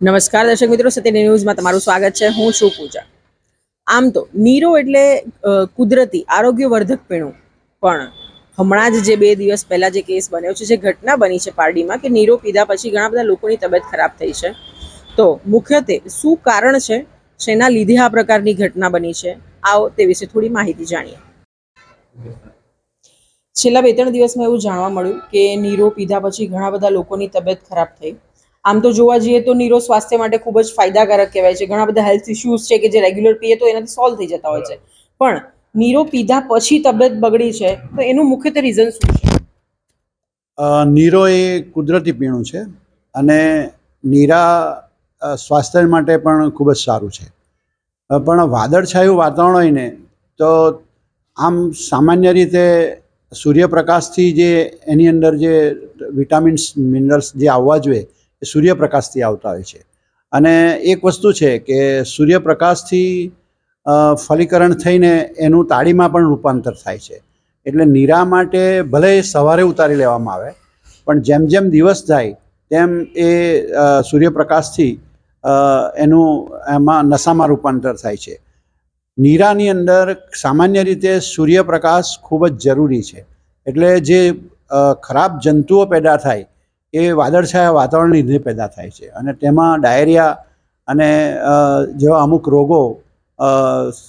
નમસ્કાર દર્શક મિત્રો, સત્યની ન્યૂઝમાં તમારું સ્વાગત છે. હું છું પૂજા. આમ તો નીરો એટલે કુદરતી આરોગ્યવર્ધક પીણું. પણ હમણાં જ જે બે દિવસ પહેલાં જે કેસ બન્યો છે, જે ઘટના બની છે પારડીમાં કે નીરો પીધા પછી ઘણા બધા લોકોની તબિયત ખરાબ થઈ છે. તો મુખ્યત્વે શું કારણ છે? શેના લીધે આ પ્રકારની ઘટના બની છે? આવો તે વિશે થોડી માહિતી જાણીએ. છેલ્લા બે ત્રણ દિવસમાં એવું જાણવા મળ્યું કે નીરો પીધા પછી ઘણા બધા લોકોની તબિયત ખરાબ થઈ. આમ તો જોવા જઈએ તો નીરો સ્વાસ્થ્ય માટે ખૂબ જ ફાયદાકારક કહેવાય છે. ઘણા બધા હેલ્થ ઇશ્યુઝ છે કે જે રેગ્યુલર પીએ તો એનાથી સોલ્વ થઈ જતા હોય છે. પણ નીરો પીધા પછી તબિયત બગડી છે તો એનું મુખ્યત્વે રીઝન શું છે? નીરો એ કુદરતી પીણું છે અને નીરા સ્વાસ્થ્ય માટે પણ ખૂબ જ સારું છે. પણ વાદળછાયું વાતાવરણ હોય ને તો આમ સામાન્ય રીતે સૂર્યપ્રકાશથી જે એની અંદર જે વિટામિન્સ, મિનરલ્સ જે આવવા જોઈએ સૂર્યપ્રકાશથી આવતા હોય છે. અને એક વસ્તુ છે કે સૂર્યપ્રકાશથી ફલીકરણ થઈને એનું તાળીમાં પણ રૂપાંતર થાય છે. એટલે નીરા માટે ભલે સવારે ઉતારી લેવામાં આવે, પણ જેમ જેમ દિવસ જાય, તેમ એ સૂર્યપ્રકાશથી એનું એમાં નશામાં રૂપાંતર થાય છે. નીરાની અંદર સામાન્ય રીતે સૂર્યપ્રકાશ ખૂબ જ જરૂરી છે. એટલે જે ખરાબ જંતુઓ પેદા થાય એ વાદળછાયા વાતાવરણ લીધે પેદા થાય છે. અને તેમાં ડાયરિયા અને જેવા અમુક રોગો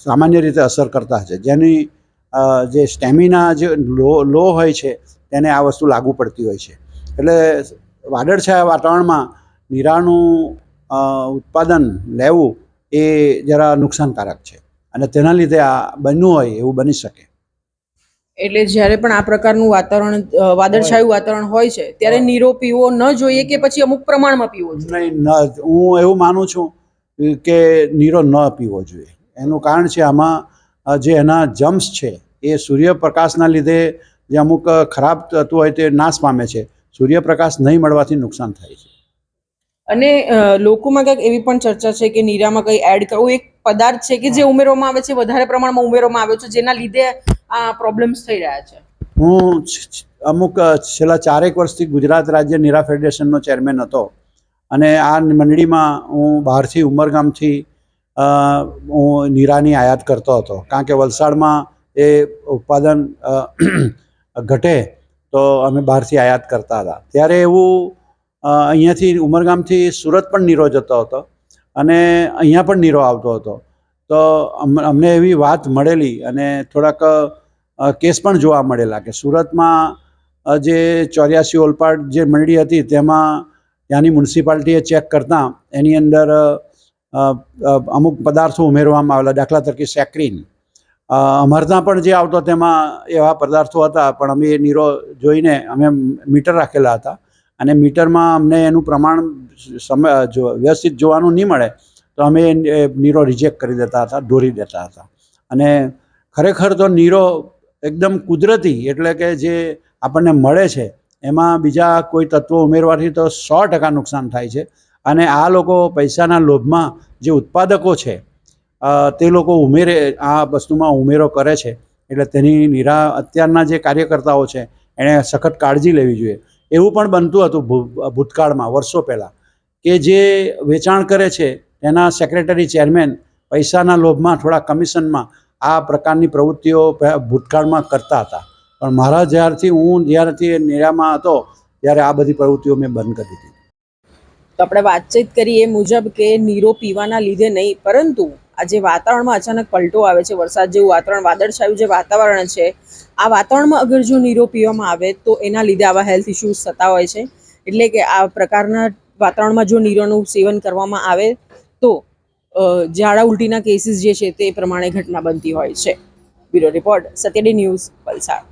સામાન્ય રીતે અસર કરતા છે. જેની જે સ્ટેમિના જે લો લો હોય છે, તેને આ વસ્તુ લાગુ પડતી હોય છે. એટલે વાદળછાયા વાતાવરણમાં નીરાનું ઉત્પાદન લેવું એ જરા નુકસાનકારક છે. અને તેના લીધે આ બન્યું હોય એવું બની શકે. એટલે જ્યારે પણ આ પ્રકારનું વાતાવરણ વાદળછાયું વાતાવરણ હોય છે ત્યારે નીરો પીવો ન જોઈએ કે પછી અમુક પ્રમાણમાં પીવો જોઈએ? નહીં ન હું એવું માનું છું કે નીરો ન પીવો જોઈએ. એનું કારણ છે આમાં જે એના જમ્સ છે એ સૂર્યપ્રકાશના લીધે જે અમુક ખરાબ તત્વો હોય તે નાશ પામે છે. સૂર્યપ્રકાશ નહીં મળવાથી નુકસાન થાય છે. અને લોકોમાં કંઈક એવી પણ ચર્ચા છે કે નીરામાં કંઈ એડ કરવું એક પદાર્થ છે કે જે ઉમેરવામાં આવે છે વધારે પ્રમાણમાં ઉમેરવામાં આવે છે જેના લીધે આ પ્રોબ્લેમ્સ થઈ રહ્યા છે. હું અમુક છેલ્લા ચારેક વર્ષથી ગુજરાત રાજ્ય નીરા ફેડરેશનનો ચેરમેન હતો અને આ મંડળીમાં હું બહારથી ઉમરગામથી હું નીરાની આયાત કરતો હતો. કારણ કે વલસાડમાં એ ઉત્પાદન ઘટે તો અમે બહારથી આયાત કરતા હતા. ત્યારે એવું અહીંયાથી ઉમરગામથી સુરત પણ નીરો જતો હતો અને અહીંયા પણ નીરો આવતો હતો. તો અમ- અમને એવી વાત મળેલી અને થોડાક કેસ પણ જોવા મળેલા કે સુરતમાં જે ચોર્યાસી ઓલપાડ જે મંડળી હતી તેમાં ત્યાંની મ્યુનિસિપાલિટીએ ચેક કરતાં એની અંદર અમુક પદાર્થો ઉમેરવામાં આવેલા દાખલા તરીકે સેક્રીન. અ, ત્યાં પણ જે આવતો તેમાં એવા પદાર્થો હતા પણ અમે એ નીરો જોઈને અમે મીટર રાખેલા હતા. અને મીટરમાં અમને એનું પ્રમાણ સમય જો વ્યવસ્થિત જોવાનું નહીં મળે તો અમે એ નીરો રિજેક્ટ કરી દેતા હતા દોરી દેતા હતા. અને ખરેખર તો નીરો એકદમ કુદરતી એટલે કે જે આપણને મળે છે, એમાં બીજા કોઈ તત્વો ઉમેરવાથી તો સો ટકા નુકસાન થાય છે. અને આ લોકો પૈસાના લોભમાં જે ઉત્પાદકો છે તે લોકો ઉમેરે, આ વસ્તુમાં ઉમેરો કરે છે. એટલે તેની નિરા, અત્યારના જે કાર્યકર્તાઓ છે, એણે સખત કાળજી લેવી જોઈએ. એવું પણ બનતું હતું ભૂતકાળમાં, વર્ષો પહેલાં. કે જે વેચાણ કરે છે એના સેક્રેટરી ચેરમેન પૈસાના લોભમાં, થોડા કમિશનમાં આ પ્રકારની પ્રવૃત્તિઓ ભૂતકાળમાં કરતા હતા. પણ મારા જ્યારથી હું જ્યારથી નિરામાં હતો, ત્યારે આ બધી પ્રવૃત્તિઓ મેં બંધ કરી દીધી. તો આપણે વાતચીત કરી એ મુજબ કે નીરો પીવાના લીધે નહીં, પરંતુ આ જે વાતાવરણમાં અચાનક પલટો આવે છે, વરસાદ જેવું વાતાવરણ, વાદળછાયું જે વાતાવરણ છે, આ વાતાવરણમાં અગર જો નીરો પીવામાં આવે તો એના લીધે આવા હેલ્થ ઇશ્યુઝ થતા હોય છે. એટલે કે આ પ્રકારના વાતાવરણમાં જો નીરોનું સેવન કરવામાં આવે તો ઝાડા ઉલટીના કેસીસ જે છે તે પ્રમાણે ઘટના બનતી હોય છે. બ્યુરો રિપોર્ટ, સત્યડી ન્યૂઝ, વલસાડ.